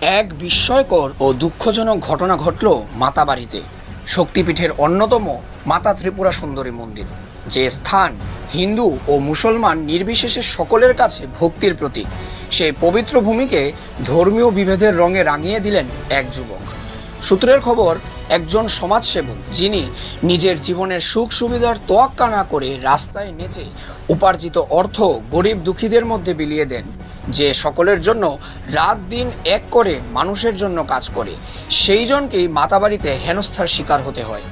এক বিস্ময়কর ও দুঃখজনক ঘটনা ঘটল মাতাবাড়িতে। শক্তিপীঠের অন্যতম মাতা ত্রিপুরা সুন্দরী মন্দির, যে স্থান হিন্দু ও মুসলমান নির্বিশেষে সকলের কাছে ভক্তির প্রতীক। সেই পবিত্র ভূমিকে ধর্মীয় বিভেদের রঙে রাঙিয়ে দিলেন এক যুবক। সূত্রের খবর, একজন সমাজসেবক যিনি নিজের জীবনের সুখ সুবিধার তোয়াক্কা না করে রাস্তায় নেচে উপার্জিত অর্থ গরিব দুঃখীদের মধ্যে বিলিয়ে দেন। যে সকলের জন্য রাত দিন এক করে মানুষের জন্য কাজ করে, সেই জনকেই মাতাবাড়িতে হেনস্থার শিকার হতে হয়।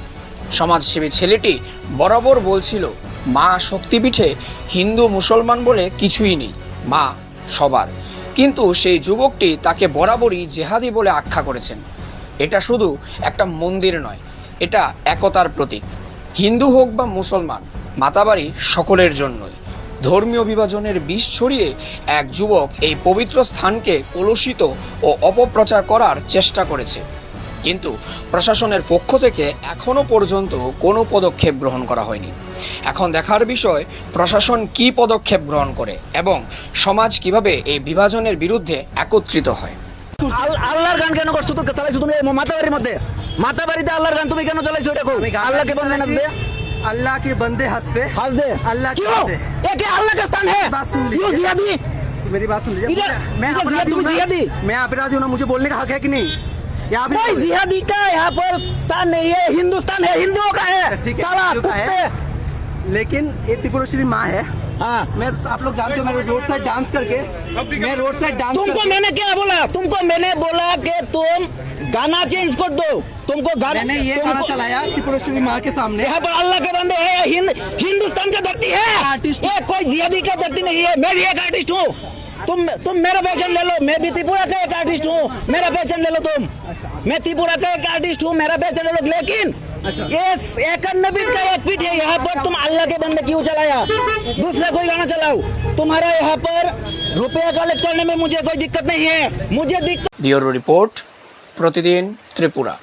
সমাজসেবী ছেলেটি বরাবর বলছিল, মা শক্তিপীঠে হিন্দু মুসলমান বলে কিছুই নেই, মা সবার। কিন্তু সেই যুবকটি তাকে বরাবরই জেহাদি বলে আখ্যা করেছেন। এটা শুধু একটা মন্দির নয়, এটা একতার প্রতীক। হিন্দু হোক বা মুসলমান, মাতাবাড়ি সকলের জন্যই। ধর্মীয় বিভাজনের বিষ ছড়িয়ে এক যুবক এই পবিত্র স্থানকে কলুষিত ও অপপ্রচার করার চেষ্টা করেছে। কিন্তু প্রশাসনের পক্ষ থেকে এখনও পর্যন্ত কোনো পদক্ষেপ গ্রহণ করা হয়নি। এখন দেখার বিষয় প্রশাসন কী পদক্ষেপ গ্রহণ করে এবং সমাজ কীভাবে এই বিভাজনের বিরুদ্ধে একত্রিত হয়। আল- আল্লাহর গান কেন করছ তো চালাইছো তুমি মাতাবাড়ির মধ্যে? মাতাবাড়িতে আল্লাহর গান তুমি কেন চালাইছো? এটা আল্লাহকে বন্ধে अल्लाह के बंदे हंस दे हंस दे अल्लाह के बंदे। ये क्या अल्लाह का स्थान है। बात सुन ली। जिया दी मेरी बात सुन लीजिए मैं अपराधी हूँ मैं अपराधी हूँ मुझे बोलने का हक है कि नहीं? यहाँ कोई जिहादी का यहाँ पर स्थान नहीं है। हिंदुस्तान है। हिंदुओं का है। सारा का है। लेकिन ये त्रिपुरेश्वरी माँ है। हाँ। मैं आप लोग जानते हो मैं रोड साइड डांस करके मैं रोड साइड डांस तुमको मैंने क्या बोला? तुमको मैंने बोला कि तुम गाना चेंज कर दो। तुमको गाना मैंने ये गाना चलाया त्रिपुरेश्वरी माँ के सामने। यहाँ पर अल्लाह के बंदे है हिंद, हिंदुस्तान की धरती है। आर्टिस्ट ये कोई जियादी का धरती नहीं है मैं भी एक आर्टिस्ट हूँ। तुम तुम मेरा पहचान ले लो मैं भी त्रिपुरा का एक आर्टिस्ट हूँ। मेरा पहचान ले लो तुम। अच्छा। मैं त्रिपुरा का एक आर्टिस्ट हूँ मेरा पहचान ले लो। लेकिन अच्छा। ये एक का एक पीठ है यहाँ पर तुम अल्लाह के बंदे क्यों चलाया? दूसरा कोई गाना चलाओ। तुम्हारा यहाँ पर रुपया कलेक्ट करने में मुझे कोई दिक्कत नहीं है। मुझे दिक्कत रिपोर्ट। প্রতিদিন ত্রিপুরা।